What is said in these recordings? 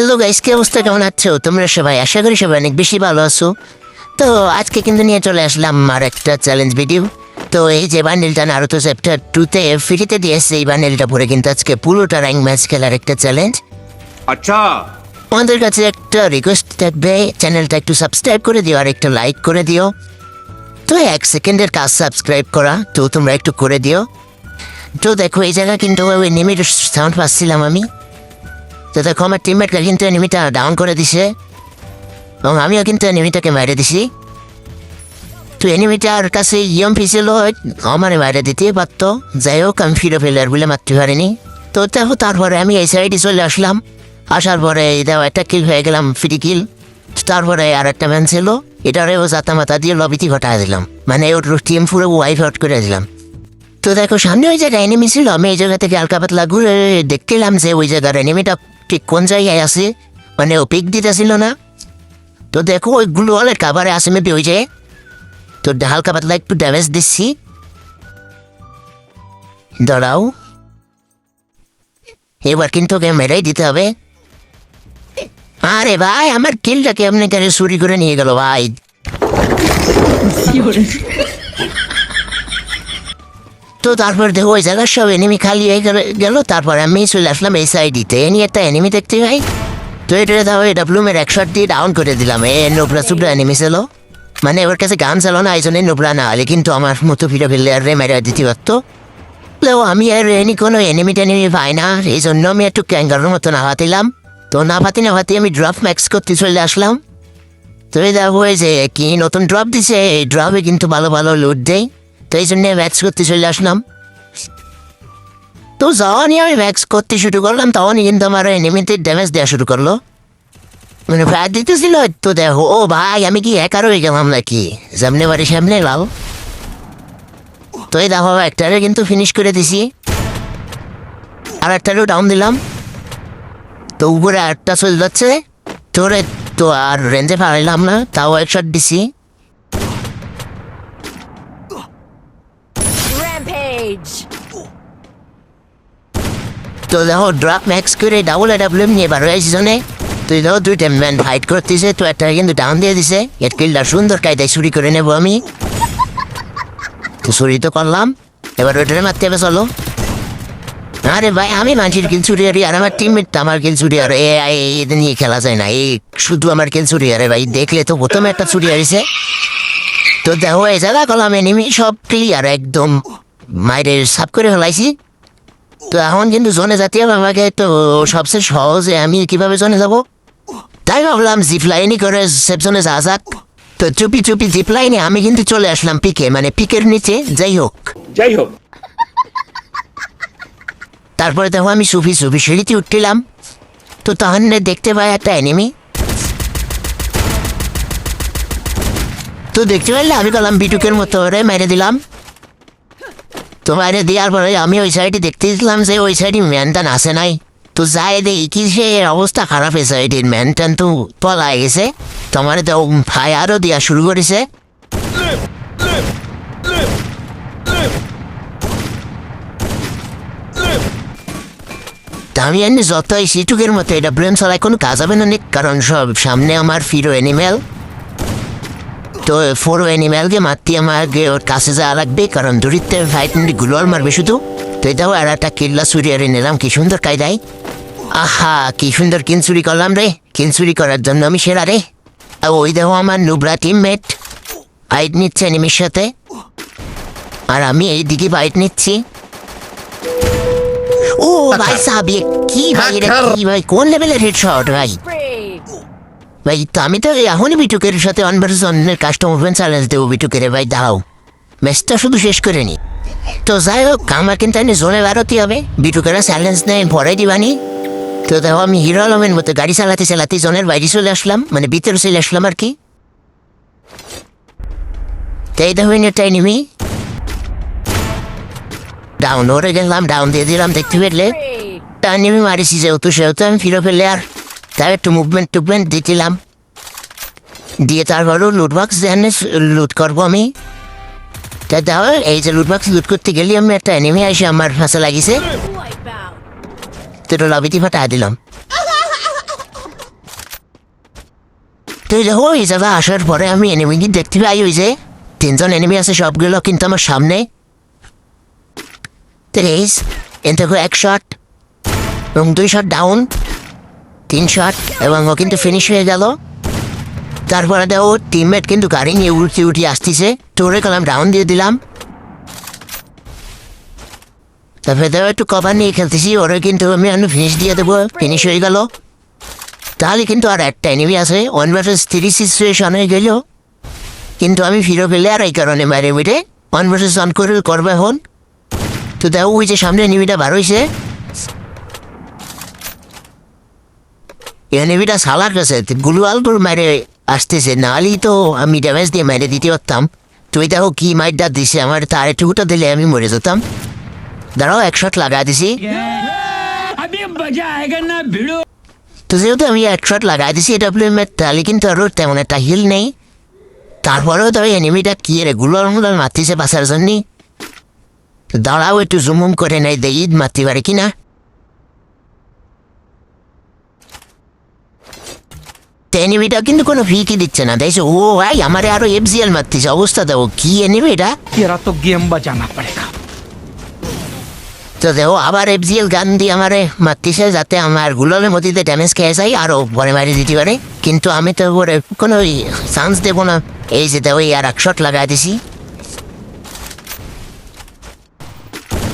Hello guys কি অবস্থা? কেমন আছো? তোমরা সবাই আশা করি সবাই অনেক বেশি ভালো আছো। তো আজকে কিন্তু নিয়ে চলে আসলাম আর একটা চ্যালেঞ্জ ভিডিও তো এই যে বান্ডেলটা নারুতো চ্যাপ্টার টুতে ফ্রিতে দিয়েছে এই বান্ডেলটা পরে কিন্তু আজকে পুরোটা র্যাঙ্ক ম্যাচ খেলার একটা চ্যালেঞ্জ আচ্ছা। আমাদের কাছে একটা রিকোয়েস্ট থাকবে চ্যানেলটা একটু সাবস্ক্রাইব করে দিও আর একটা লাইক করে দিও। তো এক সেকেন্ডের কাজ সাবস্ক্রাইব করা তো তোমরা একটু করে দিও। তো দেখো এই জায়গা কিন্তু নেমে সাউন্ড পাচ্ছিলাম আমি। তো দেখো আমার টিমমেটটা কিন্তু এনিমিটা ডাউন করে দিছে। এবং আমিও কিন্তু এনিমিটাকে মেরে দিছি। তো এনিমিটার কাছে ইয়ম্পি ছিল আমার বাইরে দিতেই পারতো। যাই হোক, আমি ফিরে ফেলে আর বলে মারতে পারিনি। তো দেখো, তারপরে আমি এই সাইডে চলে আসলাম। আসার পরে দেখো, একটা কিল হয়ে গেলাম ফ্রি কিল তারপরে আর একটা ম্যান ছিল, এটারেও জাতা মাথা দিয়ে লবিটি ঘটা দিলাম। মানে ওর টিম পুরো ওয়াইফ আউট করে দিলাম। তো দেখো, সামনে ওই জায়গায় এনিমি ছিল, আমি এই জায়গা থেকে হালকা পাতলা ঘুরে দেখছিলাম যে ওই জায়গার এনিমিটা ঠিক কোন জায়গায় আছে? মানে ও পিক দিতেছিল না? তো দেখো ওই গ্লুয়ালের কাভারে আসে মেবি ওই যে তো হালকা পাতলা একটু ড্যামেজ দিচ্ছি। দাঁড়াও। এবার কিন্তু ওকে মেরেই দিতে হবে। আরে ভাই, আমার কিলটাকে আপনি কেন চুরি করে নিয়ে গেল ভাই। তো তারপর দেখো ওই জায়গার সব এনিমি খালি হয়ে গেল- গেল। তারপর আমি চলে আসলাম এই সাইডিতে এ নিয়ে একটা এনিমি দেখতে ভাই তো এটা দাও এটা ব্লুমের এক শট দিয়ে ডাউন করে দিলাম। এ নোবরা সুবরা এনিমি ছিল। মানে ওর কাছে গান চালো না এই জন্য নোবরা না হলে কিন্তু আমার মতো ফিরে ফেললে আর রে মেরে দিতে পারতো। তো আমি আর এনি কোনো এনিমি টেনিমি পাই না। এই জন্য আমি একটু ক্যাঙ্গারের মতো নাভাতিলাম তো নাভাতি নাভাতি আমি ড্রপ ম্যাক্স করতে চলে আসলাম। তো এই দেখো যে কি নতুন ড্রপ দিছে এই ড্রপে কিন্তু ভালো ভালো লুট দেয়। তো এই জন্য ম্যাক্স করতে চলে আসলাম। তো যখনই আমি ম্যাক্স করতে শুরু করলাম, তখনই কিন্তু আমার এনিমিতে ড্যামেজ দেওয়া শুরু করল। মানে ফ্যাট দিতেছিল, তো দেখো, ও ভাই, আমি কি একার হয়ে গেলাম নাকি? সামনে বাড়ি, সামনে লাল। তো এই দেখো, একটারে কিন্তু ফিনিশ করে দিছি। আর একটারও ডাউন দিলাম। তো উপরে আরেকটা চলে যাচ্ছে। তোরে তো আর রেঞ্জে পারলাম না, তাও এক দিছি। তো দেখো ড্রপ ম্যাক্স করে ডাবল ডাবলুম নিয়ে বার হয়েছে তুই দেখো দুইটা ম্যান ফাইট করতেছে তো একটা কিন্তু ডাউন দিয়ে দিছে এর কিলটা সুন্দর কায়দায় চুরি করে নেব আমি তো চুরি তো করলাম এবার ওইটারে মারতে হবে চলো আরে ভাই আমি মানুষের কিল চুরি আরি আর আমার টিমমেট আমার কিল চুরি আর এ এ- এদের নিয়ে খেলা যায় না এই শুধু আমার কিল চুরি আরে ভাই দেখলে তো প্রথমে একটা চুরি হারিছে তো দেখো এই জায়গা কলাম এনিমি সব ক্লিয়ার একদম মাইরে সাফ করে ফেলাইছি। তো এখন কিন্তু জনে জাতীয় বাবাকে তো সবচেয়ে সহজে আমি কীভাবে জনে যাব? তাই ভাবলাম জিপ লাইনই করে সেপজনে যা যাক। তো চুপি চুপি জিপ লাইনে আমি কিন্তু চলে আসলাম পিকে মানে পিকের নিচে। যাই হোক। যাই হোক। তারপরে দেখো আমি সুফি সুফি সিঁড়িতে উঠলাম। তো তখন দেখতে পাই একটা এনিমি তো দেখতে পারলে আমি গেলাম বিটুকের মতো ওরে মেরে দিলাম। তো মেরে দেওয়ার পরে আমি ওই সাইডে দেখতে দিলাম যে ওই সাইডে ম্যানটান আসে নাই। তো যাই দেখি সে অবস্থা খারাপ হয়েছে সাইডের ম্যানটান তো পলাই গেছে। তোমার তো ফায়ারও দেওয়া শুরু করেছে। আমি এমনি যতই সিটুকের মতো এটা ব্রেন চালায় কোনো কাজ হবে না কারণ সব সামনে আমার ফিরো অ্যানিমেল তো ফোরো অ্যানিমেলকে মারতে আমাকে ওর কাছে যাওয়া লাগবে কারণ দূরিতে ফাইট গুলোয়াল মারবে শুধু। তো এটাও আর একটা কিল্লা চুরি আরে নিলাম কি সুন্দর কায়দায়। আহা কি সুন্দর কিন চুরি করলাম রে কিন চুরি করার জন্য আমি সেরা রে। আর ওই দেখো আমার নুবরা টিমমেট ফাইট নিচ্ছে এনিমির সাথে। আর আমি এইদিকে বাইট নিচ্ছি। ও ভাই সাহেব এ কি ভাই এটা কি ভাই কোন লেভেলের হেডশট ভাই! ভাই তো আমি তো এখনই বিটুকের সাথে অনভার্সনের কাস্টম ওপেন চ্যালেঞ্জ দেবো বিটুকের ভাই দাও ম্যাচটা শুধু শেষ করে নি। তো যাই হোক আমার কিন্তু জোনে বেরোতে হবে। বিটুকেরা চ্যালেঞ্জ নেই ভরে দিবানি তো দেখো আমি হিরো আলমের মতো গাড়ি চালাতে চালাতে জনের বাইরে চলে আসলাম মানে ভিতরে চলে আসলাম আর কি। তাই দেখো এটাই নিবি। ডাউন ওরে গেলাম ডাউন দিয়ে দিলাম দেখতে পেলে। নেমে মারিছি যেহেতু সেহেতু আমি ফিরে ফেলে আর তার একটু মুভমেন্ট টুভমেন্ট দিয়েছিলাম। দিয়ে তারপরও লুটবক্স দেন লুট করব আমি। তা দাও এই যে লুটবক্স লুট করতে গেলে আমি একটা এনিমি এসে আমার ফাঁসা লাগিছে Wipeout! তো লবিটি ফাটা দিলাম। তো এই দেখো, এই জায়গা আসার পরে আমি এনিমি দেখতে পাই ওই যে তিনজন এনিমি আছে সবগুলো কিন্তু আমার সামনে। এন থেকে এক শট এবং দুই শট ডাউন তিন শট এবং ও কিন্তু ফিনিশ হয়ে গেল। তারপরে দেখো টিমমেট কিন্তু গাড়ি নিয়ে উঠতে উঠি আসতেছে। তোরে কলাম ডাউন দিয়ে দিলাম। তারপরে দেখো, একটু কভার নিয়ে খেলতেছি। ওরে কিন্তু আমি আমি ফিনিশ দিয়ে দেবো। ফিনিশ হয়ে গেল। তাহলে কিন্তু আর একটা এনিমি আছে। ওয়ান ভার্সেস থ্রি সিচুয়েশন হয়ে গেল। কিন্তু আমি ফিরে পেলে আর এই কারণে বাইরে মিটে ওয়ান ভার্সেস ওয়ান করে করবে এখন। তো দেখো, ওই যে সামনে এনিমিটা বার হয়েছে এনিমিটা সালাক আছে গুলুয়াল করে মারে আসতেছে নাহলেই তো আমি ড্যামেজ দিয়ে মেরে দিতে পারতাম। তুই দেখো কি মাইটটা দিছে আমার তার একটুকুটা দিলে আমি মরে যেতাম। দাঁড়াও এক শট লাগা দিছি। তো যেহেতু আমি এক শট লাগা দিছি এটা তাহলে কিন্তু আরও তেমন একটা হিল নেই। তারপরেও তো এনিমিটা কি রে গুলো অনুদান মাতিছে বাসার জন্যে। দাঁড়াও একটু জুমুম করে নেয় দেখি মারতে পারে কিনা। এনিমিটা কিন্তু কোনো ফিকি দিচ্ছে না। দেখছে ও ভাই আমারে আরও এফজিএল মারতেছে অবস্থা দেখো কি এনিমিটা এরা তো গেম বাজানা পড়েগা তো দেখো আবার এফজিএল গান দিয়ে আমারে মারতেছে যাতে আমার গুলালের মধ্যে ড্যামেজ খেয়ে যাই আরও পরে মারি দিতে পারে। কিন্তু আমি তো ওর কোনো চান্স দেবো না। এই যে দেখো আর এক শট লাগাই দিছি।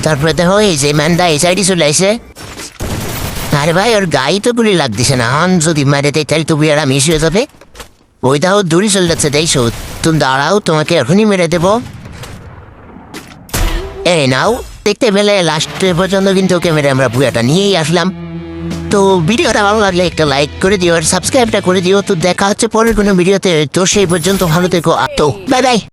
তারপরে দেখো এই যে ম্যানটা এই সাইডে চলে আসে আরে ভাই, ওর গায়ে তো গুলি লাগতেছে না। হন, যদি মারে দেয় তাহলে তো বিয়ারা মিস হয়ে যাবে। ওইটাও দূরে চলে যাচ্ছে দেখছ তুমি দাঁড়াও, তোমাকে এখনই মেরে দেবো। এই নাও, দেখতে পেলে লাস্ট পর্যন্ত কিন্তু ক্যামেরা আমরা পুয়াটা নিয়েই আসলাম। তো ভিডিওটা ভালো লাগলে একটা লাইক করে দিও আর সাবস্ক্রাইবটা করে দিও। তো দেখা হচ্ছে পরের কোনো ভিডিওতে। তো সেই পর্যন্ত ভালো থেকো তো বাই বাই